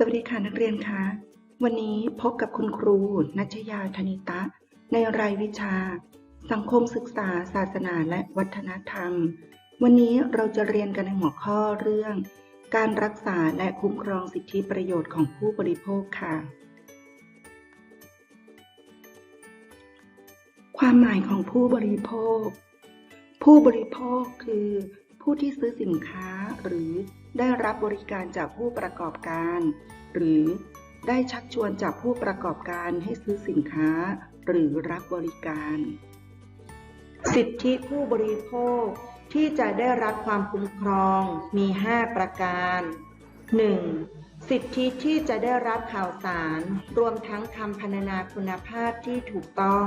สวัสดีค่ะนักเรียนคะ วันนี้พบกับคุณครู นัชยาธนิตะ ในรายวิชา สังคมศึกษา ศาสนาและวัฒนธรรม วันนี้เราจะเรียนกันในหัวข้อเรื่อง การรักษาและคุ้มครองสิทธิประโยชน์ของผู้บริโภคค่ะ ความหมายของผู้บริโภค ผู้บริโภคคือ ผู้ที่ซื้อสินค้าหรือ ได้รับบริการจากผู้ประกอบการ หรือได้ชักชวนจากผู้ประกอบการให้ซื้อสินค้า หรือรับบริการ สิทธิผู้บริโภคที่จะได้รับความคุ้มครองมี 5 ประการ 1. สิทธิที่จะได้รับข่าวสาร รวมทั้งคำพรรณนาคุณภาพที่ถูกต้อง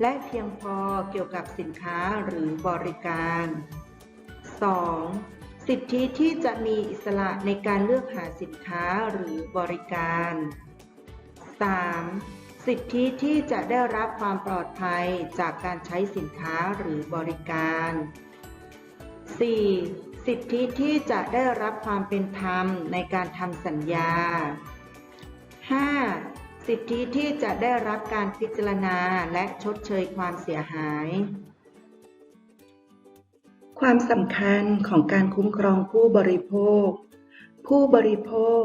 และเพียงพอเกี่ยวกับสินค้าหรือบริการ 2. สิทธิที่จะมีอิสระในการเลือกหาสินค้าหรือบริการ 3. สิทธิที่จะได้รับความปลอดภัยจากการใช้สินค้าหรือบริการ 4. สิทธิที่จะได้รับความเป็นธรรมในการทำสัญญา 5. สิทธิที่จะได้รับการพิจารณาและชดเชยความเสียหาย ความสำคัญของการคุ้มครองผู้บริโภค ผู้บริโภค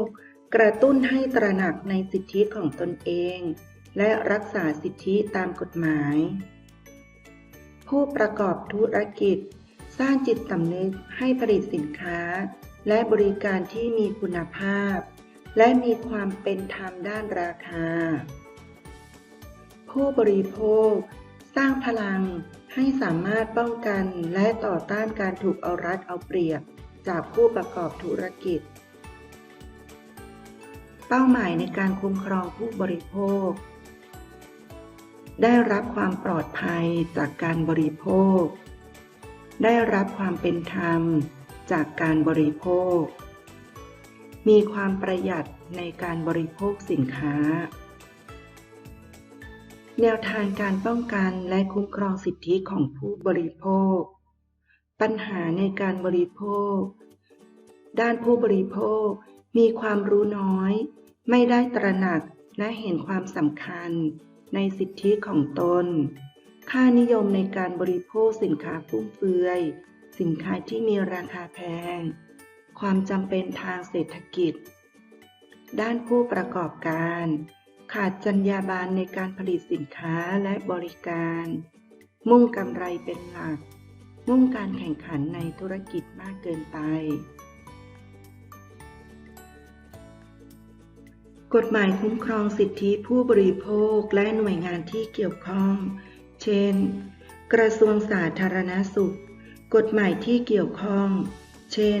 กระตุ้นให้ตระหนักในสิทธิของตนเอง และรักษาสิทธิตามกฎหมาย ผู้ประกอบธุรกิจ สร้างจิตสำนึกให้ผลิตสินค้า และบริการที่มีคุณภาพ และมีความเป็นธรรมด้านราคา ผู้บริโภค สร้างพลัง ให้สามารถป้องกันและต่อต้านการถูกเอารัดเอาเปรียบ จากผู้ประกอบธุรกิจ เป้าหมายในการคุ้มครองผู้บริโภค ได้รับความปลอดภัยจากการบริโภค ได้รับความเป็นธรรมจากการบริโภค มีความประหยัดในการบริโภคสินค้า แนวทางการป้องกันและคุ้มครองสิทธิของผู้บริโภค ปัญหาในการบริโภค ด้านผู้บริโภคมีความรู้น้อย ไม่ได้ตระหนักและเห็นความสำคัญในสิทธิของตน ค่านิยมในการบริโภคสินค้าฟุ่มเฟือย สินค้าที่มีราคาแพง ความจำเป็นทางเศรษฐกิจ ด้านผู้ประกอบการ ขาดจรรยาบรรณในการผลิตสินค้าและบริการ มุ่งกำไรเป็นหลัก มุ่งการแข่งขันในธุรกิจมากเกินไป กฎหมายคุ้มครองสิทธิผู้บริโภคและหน่วยงานที่เกี่ยวข้อง เช่น กระทรวงสาธารณสุข กฎหมายที่เกี่ยวข้อง เช่น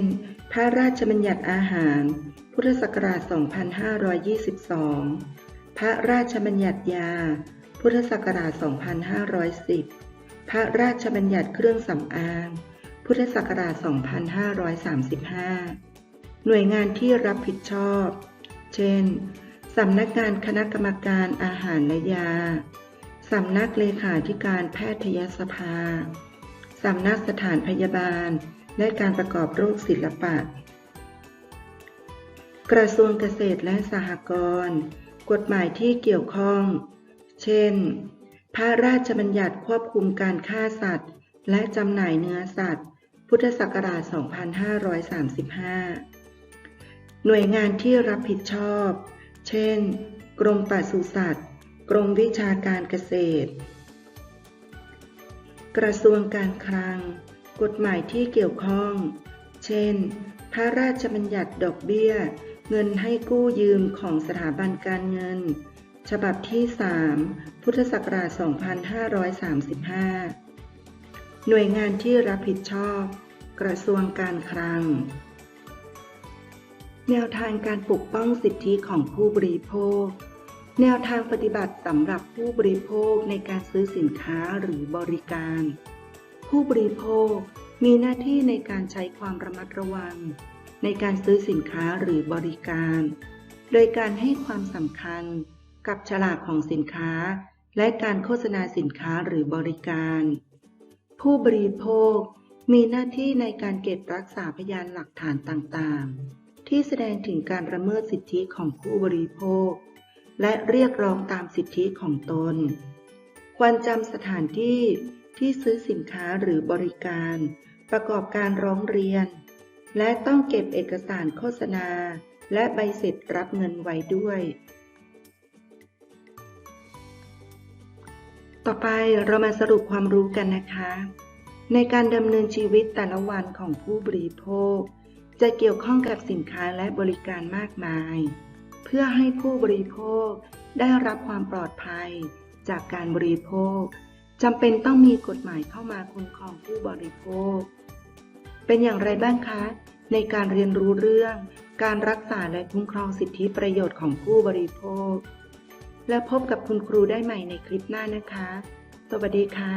พระราชบัญญัติอาหาร พุทธศักราช 2522 พระราชบัญญัติยา พุทธศักราช 2510 พระราชบัญญัติเครื่องสำอาง พุทธศักราช 2535 หน่วยงานที่รับผิดชอบ เช่น สำนักงานคณะกรรมการอาหารและยา สำนักเลขาธิการแพทยสภา สำนักสถานพยาบาล และการประกอบโรคศิลปะ กระทรวงเกษตรและสหกรณ์ กฎหมายที่เกี่ยวข้อง เช่น พระราชบัญญัติควบคุมการฆ่าสัตว์ และจำหน่ายเนื้อสัตว์ พุทธศักราช 2535 หน่วยงานที่รับผิดชอบ เช่น กรมปศุสัตว์ กรมวิชาการเกษตร กระทรวงการคลัง กฎหมายที่เกี่ยวข้อง เช่น พระราชบัญญัติดอกเบี้ย เงินให้กู้ยืมของสถาบันการเงิน ฉบับที่ 3 พุทธศักราช 2535 หน่วยงานที่รับผิดชอบ กระทรวงการคลัง แนวทางการปกป้องสิทธิของผู้บริโภค แนวทางปฏิบัติสำหรับผู้บริโภคในการซื้อสินค้าหรือบริการ ผู้บริโภคมีหน้าที่ในการใช้ความระมัดระวัง ในการซื้อสินค้าหรือบริการ โดยการให้ความสำคัญกับฉลากของสินค้า และการโฆษณาสินค้าหรือบริการ ผู้บริโภคมีหน้าที่ในการเก็บรักษาพยานหลักฐานต่างๆ ที่แสดงถึงการละเมิดสิทธิของผู้บริโภค และเรียกร้องตามสิทธิของตน ควรจำสถานที่ที่ซื้อสินค้าหรือบริการ ประกอบการร้องเรียน และต้องเก็บเอกสารโฆษณา และใบเสร็จรับเงินไว้ด้วย ต่อไปเรามาสรุปความรู้กันนะคะ ในการดำเนินชีวิตแต่ละวันของผู้บริโภค จะเกี่ยวข้องกับสินค้าและบริการมากมาย เพื่อให้ผู้บริโภคได้รับความปลอดภัยจากการบริโภคจำเป็นต้องมีกฎหมายเข้ามาคุ้มครองผู้บริโภค เป็นอย่างไรบ้างคะ ในการเรียนรู้เรื่อง การรักษาและคุ้มครองสิทธิประโยชน์ของผู้บริโภค และพบกับคุณครูได้ใหม่ในคลิปหน้านะคะ สวัสดีค่ะ